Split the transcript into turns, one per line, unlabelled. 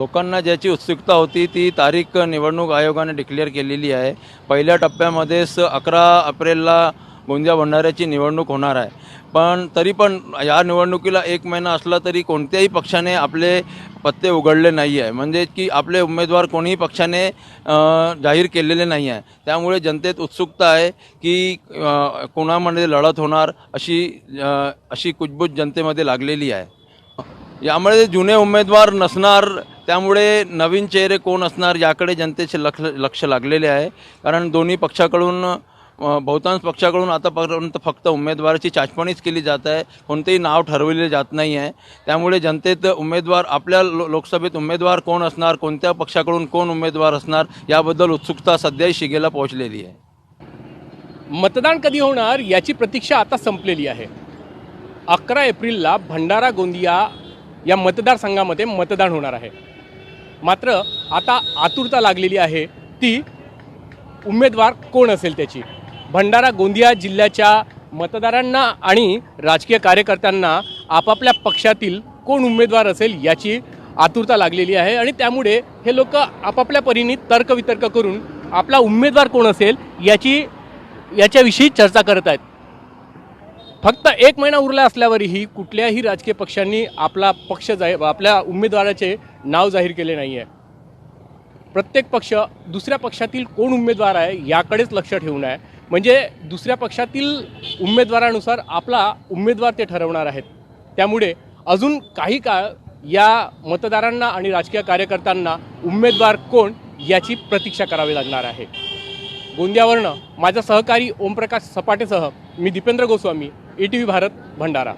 लोकांना ज्याची उत्सुकता होती ती तारीख निवडणूक आयोगाने डिक्लेअर केलेली आहे. पहिल्या टप्प्यामध्येच अकरा एप्रिलला गोंदिया भंडाऱ्याची निवडणूक होणार आहे. पण तरी पण या निवडणुकीला एक महिना असला तरी कोणत्याही पक्षाने आपले पत्ते उघडले नाही आहे. म्हणजे की आपले उमेदवार कोणीही पक्षाने जाहीर केलेले नाही आहे. त्यामुळे जनतेत उत्सुकता आहे की कोणामध्ये लढत होणार अशी अशी कुजबूज जनतेमध्ये लागलेली आहे. यामुळे जुने उमेदवार नसणार त्यामुळे नवीन चेहरे कोण असणार याकडे जनतेचे लक्ष लक्ष लागलेले आहे. कारण दोन्ही पक्षाकडून बहुतांश पक्षाकडून आतापर्यंत फक्त उमेदवाराची चाचपणीच केली जात आहे. कोणतेही नाव ठरवले जात नाही आहे. त्यामुळे जनतेत उमेदवार आपल्या लो लोकसभेत उमेदवार कोण असणार कोणत्या पक्षाकडून कोण उमेदवार असणार याबद्दल उत्सुकता सध्याही शिगेला पोहोचलेली आहे.
मतदान कधी होणार याची प्रतीक्षा आता संपलेली आहे. अकरा एप्रिलला भंडारा गोंदिया या मतदारसंघामध्ये मतदान होणार आहे. मात्र आता आतुरता लागलेली आहे. ती उमेदवार कोण असेल त्याची? भंडारा गोंदिया जिल्ह्याच्या मतदारांना आणि राजकीय कार्यकर्त्यांना आपापल्या पक्षातील कोण उमेदवार असेल याची आतुरता लागलेली आहे आणि त्यामुळे हे लोक आपापल्या परीने तर्कवितर्क करून आपला उमेदवार कोण असेल याची याच्याविषयी चर्चा करत आहेत. फक्त एक महिना उरला असल्यावरही कुठल्याही राजकीय पक्षांनी आपला पक्ष जाहीर आपल्या उमेदवाराचे नाव जाहीर केले नाही आहे प्रत्येक पक्ष दुसऱ्या पक्षातील कोण उमेदवार आहे याकडेच लक्ष ठेवून आहे. म्हणजे दुसऱ्या पक्षातील उमेदवारानुसार आपला उमेदवार ते ठरवणार आहेत. त्यामुळे अजून काही काळ या मतदारांना आणि राजकीय कार्यकर्त्यांना उमेदवार कोण याची प्रतीक्षा करावी लागणार आहे. गोंदियावरनं माझा सहकारी ओमप्रकाश सपाटेसह मी Dipendra Goswami E T V Bharat Bhandara.